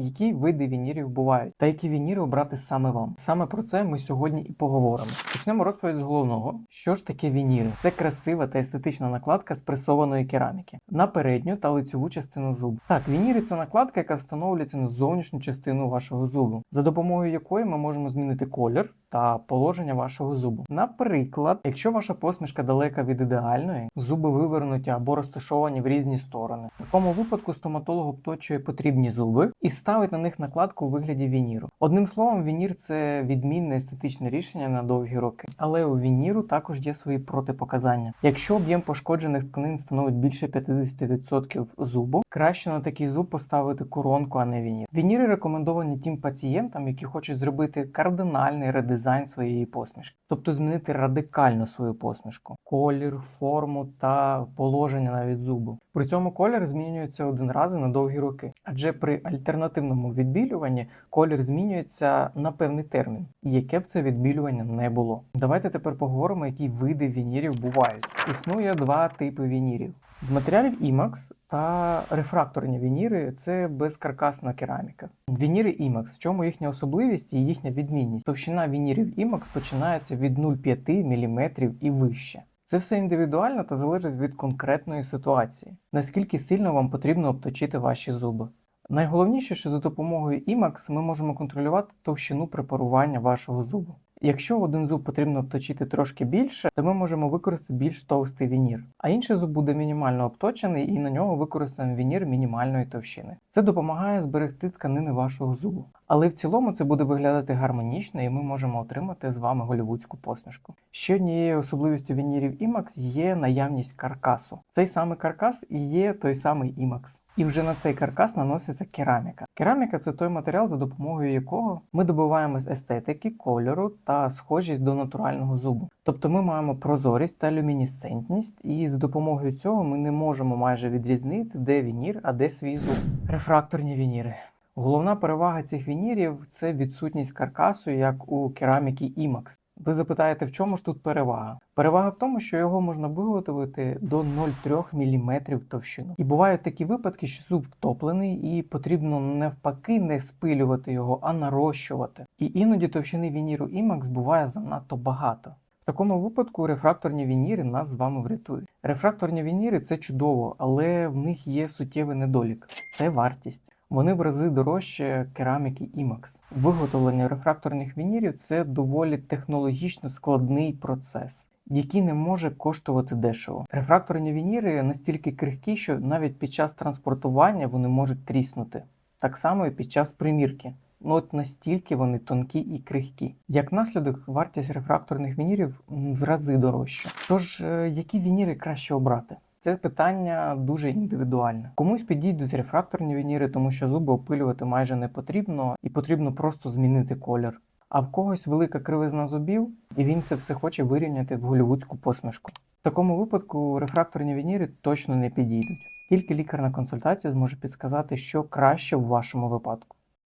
які види вінірів бувають, та які вініри обрати саме вам. Саме про це ми сьогодні і поговоримо. Почнемо розповідь з головного. Що ж таке вініри? Це красива та естетична накладка з пресованої кераміки на передню та лицеву частину зубу. Так, вініри це накладка, яка встановлюється на зовнішню частину вашого зубу, за допомогою якої ми можемо змінити колір та положення вашого зубу. Наприклад, якщо ваша посмішка далека від ідеальної, зуби вивернуті або розташовані в різні сторони. В такому випадку стоматолог обточує потрібні зуби і ставить на них накладку у вигляді вініру. Одним словом, вінір це відмінне естетичне рішення на довгі роки. Але у вініру також є свої протипоказання. Якщо об'єм пошкоджених тканин становить більше 50% зубу, краще на такий зуб поставити коронку, а не вінір. Вініри рекомендовані тим пацієнтам, які хочуть зробити кардинальний редизайн своєї посмішки, тобто змінити радикально свою посмішку, колір, форму та положення навіть зубу. При цьому колір змінюється один раз на довгі роки, адже при альтернативному відбілюванні колір змінюється на певний термін, і яке б це відбілювання не було. Давайте тепер поговоримо, які види вінірів бувають. Існує два типи вінірів. З матеріалів IMAX та рефракторні вініри це безкаркасна кераміка. Вініри IMAX, в чому їхня особливість і їхня відмінність? Товщина вінірів IMAX починається від 0,5 мм і вище. Це все індивідуально та залежить від конкретної ситуації, наскільки сильно вам потрібно обточити ваші зуби. Найголовніше, що за допомогою IMAX ми можемо контролювати товщину препарування вашого зубу. Якщо один зуб потрібно обточити трошки більше, то ми можемо використати більш товстий вінір, а інший зуб буде мінімально обточений і на нього використаємо вінір мінімальної товщини. Це допомагає зберегти тканини вашого зубу. Але в цілому це буде виглядати гармонічно, і ми можемо отримати з вами голівудську посмішку. Ще однією особливістю вінірів IMAX є наявність каркасу. Цей самий каркас і є той самий IMAX. І вже на цей каркас наноситься кераміка. Кераміка це той матеріал, за допомогою якого ми добиваємось естетики, кольору та схожість до натурального зубу. Тобто ми маємо прозорість та люмінесцентність, і з допомогою цього ми не можемо майже відрізнити, де вінір, а де свій зуб. Рефракторні вініри. Головна перевага цих вінірів це відсутність каркасу, як у кераміки IMAX. Ви запитаєте, в чому ж тут перевага? Перевага в тому, що його можна виготовити до 0,3 мм товщину. І бувають такі випадки, що зуб втоплений, і потрібно навпаки не спилювати його, а нарощувати. І іноді товщини вініру IMAX буває занадто багато. В такому випадку рефракторні вініри нас з вами врятують. Рефракторні вініри це чудово, але в них є суттєвий недолік це вартість. Вони в рази дорожче кераміки IMAX. Виготовлення рефракторних вінірів це доволі технологічно складний процес, який не може коштувати дешево. Рефракторні вініри настільки крихкі, що навіть під час транспортування вони можуть тріснути. Так само і під час примірки. Ну от настільки вони тонкі і крихкі. Як наслідок, вартість рефракторних вінірів в рази дорожча. Тож, е, які вініри краще обрати? Це питання дуже індивідуальне. Комусь підійдуть рефракторні вініри, тому що зуби опилювати майже не потрібно, і потрібно просто змінити колір. А в когось велика кривизна зубів, і він це все хоче вирівняти в голівудську посмішку. В такому випадку рефракторні вініри точно не підійдуть. Тільки лікар на консультації зможе підсказати, що краще в вашому випадку.